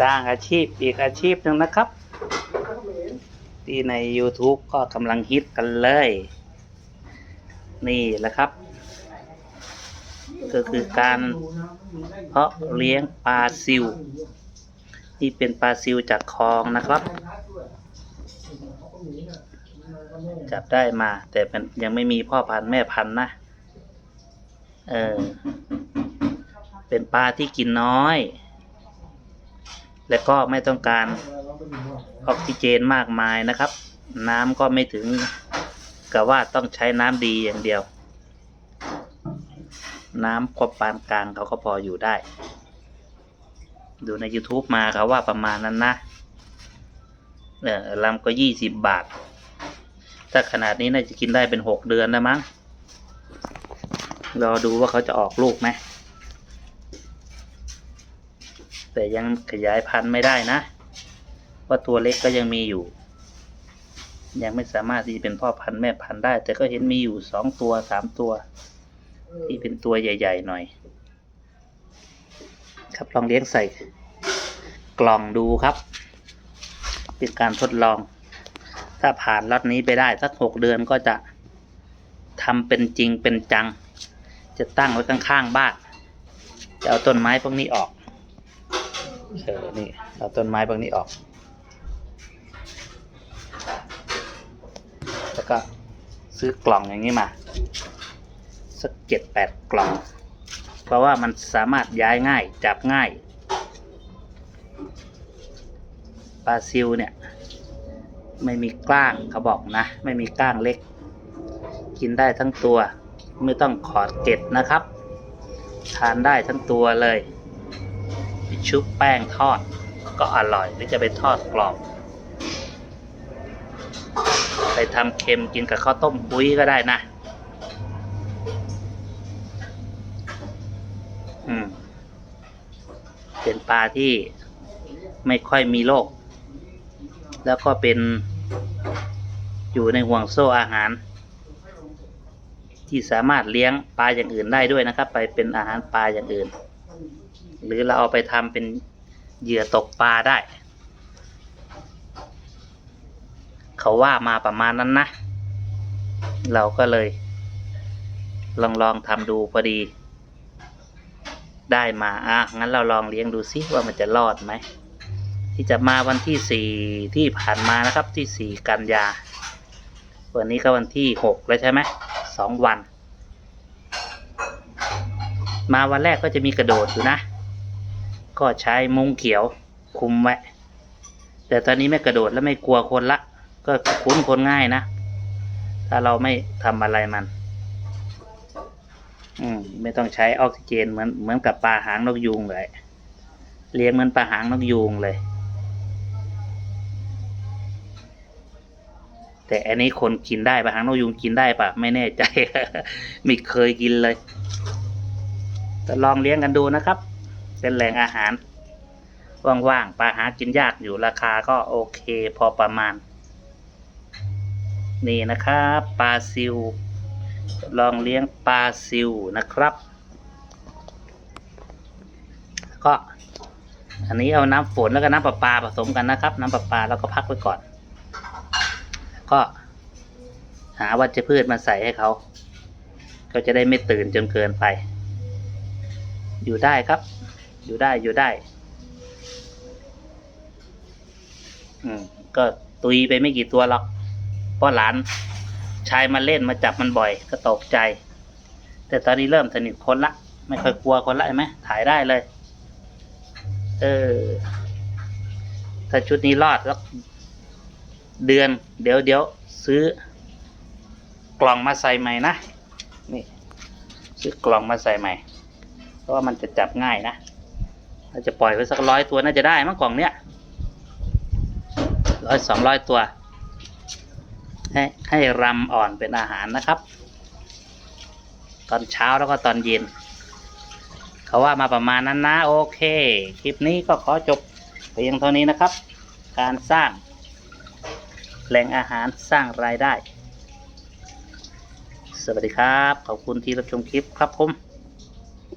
สร้างอาชีพอีกอาชีพหนึ่งนะครับ ที่ใน YouTube ก็กำลังฮิตกันเลย นี่แหละครับ ก็คือการเพาะเลี้ยงปลาซิว นี่เป็นปลาซิวจากคลองนะครับ จับได้มา แต่มันยังไม่มีพ่อพันธุ์แม่พันธุ์นะ เออ เป็นปลาที่กินน้อย และก็ไม่ต้องการออกซิเจนมากมายนะครับ น้ำก็ไม่ถึงกับว่าต้องใช้น้ำดีอย่างเดียว น้ำพอปานกลางเขาก็พออยู่ได้ ดูใน YouTube มาเขาว่าประมาณนั้นนะเออลำก็ยี่สิบบาท ถ้าขนาดนี้น่าจะกินได้เป็นหกเดือนนะมั้งรอดูว่าเขาจะออกลูกไหม แต่ยังขยายพันธุ์ไม่ได้นะว่าตัวเล็กก็ยังมีอยู่ ยังไม่สามารถที่จะเป็นพ่อพันธุ์แม่พันธุ์ได้ แต่ก็เห็นมีอยู่สองตัวสามตัว ที่เป็นตัวใหญ่ ๆ หน่อย ครับลองเลี้ยงใส่กล่องดูครับ เป็นการทดลอง ถ้าผ่านล็อตนี้ไปได้สักหกเดือนก็จะทำเป็นจริงเป็นจัง จะตั้งไว้ข้างๆบ้านจะเอาต้นไม้พวกนี้ออก เออนี่เอาต้นไม้พวกนี้ออก แล้วก็ซื้อกล่องอย่างนี้มา สักเจ็ดแปดกล่อง เพราะว่ามันสามารถย้ายง่าย จับง่ายปลาซิวเนี่ย ไม่มีกล้างเขาบอกนะ ไม่มีกล้างเล็ก กินได้ทั้งตัว ไม่ต้องขอดเกล็ดนะครับ ทานได้ทั้งตัวเลย ไปชุบแป้งทอด ก็อร่อยหรือจะไปทอดกรอบไปทำเค็มกินกับข้าวต้มปุ้ยก็ได้นะ อืม เป็นปลาที่ไม่ค่อยมีโรค แล้วก็เป็นอยู่ในห่วงโซ่อาหาร ที่สามารถเลี้ยงปลาอย่างอื่นได้ด้วยนะครับ ไปเป็นอาหารปลาอย่างอื่น หรือเราเอาไปทำเป็นเหยื่อตกปลาได้ เขาว่ามาประมาณนั้นนะ เราก็เลย ลองลองทำดูพอดี ได้มา อะ งั้นเราลองเลี้ยงดูซิว่ามันจะรอดไหม ที่จะมาวันที่สี่ที่ผ่านมานะครับที่สี่กันยา วันนี้ก็วันที่หกแล้วใช่ไหมสองวัน มาวันแรกก็จะมีกระโดดอยู่นะ ก็ใช้มุ้งเขียวคุมไว้ แต่ตอนนี้ไม่กระโดดแล้วไม่กลัวคนละ ก็คุ้นคนง่ายนะ ถ้าเราไม่ทำอะไรมัน อืมไม่ต้องใช้ออกซิเจนเหมือนเหมือนกับปลาหางนกยูงเลย เลี้ยงเหมือนปลาหางนกยูงเลย แต่อันนี้คนกินได้ปลาหางนกยูงกินได้ปะไม่แน่ใจ ไม่เคยกินเลย แต่ลองเลี้ยงกันดูนะครับ เป็นแหล่งอาหาร ว่างๆปลาหากินยากอยู่ราคาก็โอเคพอประมาณ นี่นะครับปลาซิว ลองเลี้ยงปลาซิวนะครับ ก็อันนี้เอาน้ำฝนแล้วก็น้ำประปาผสมกันนะครับ น้ำประปาแล้วก็พักไว้ก่อน ก็หาวัชพืชมาใส่ให้เขา ก็จะได้ไม่ตื่นจนเกินไป อยู่ได้ครับ อยู่ได้อยู่ได้ อืม ก็ตุยไปไม่กี่ตัวหรอกเพราะหลาน ชายมาเล่นมาจับมันบ่อย ก็ตกใจ แต่ตอนนี้เริ่มสนิทคนละ ไม่ค่อยกลัวคนละเห็นไหมถ่ายได้เลย เออ ถ้าชุดนี้รอดแล้วเดือน เดี๋ยวเดี๋ยวซื้อกล่องมาใส่ใหม่นะ นี่ ซื้อกล่องมาใส่ใหม่ เพราะว่ามันจะจับง่ายนะเราจะปล่อยไว้สักร้อยตัวน่าจะได้มั้งกล่องเนี้ยร้อยสองร้อยตัว ให้ให้รำอ่อนเป็นอาหารนะครับ ตอนเช้าแล้วก็ตอนเย็น เขาว่ามาประมาณนั้นนะโอเค คลิปนี้ก็ขอจบเพียงเท่านี้นะครับ การสร้างแหล่งอาหารสร้างรายได้ สวัสดีครับ ขอบคุณที่รับชมคลิปครับผม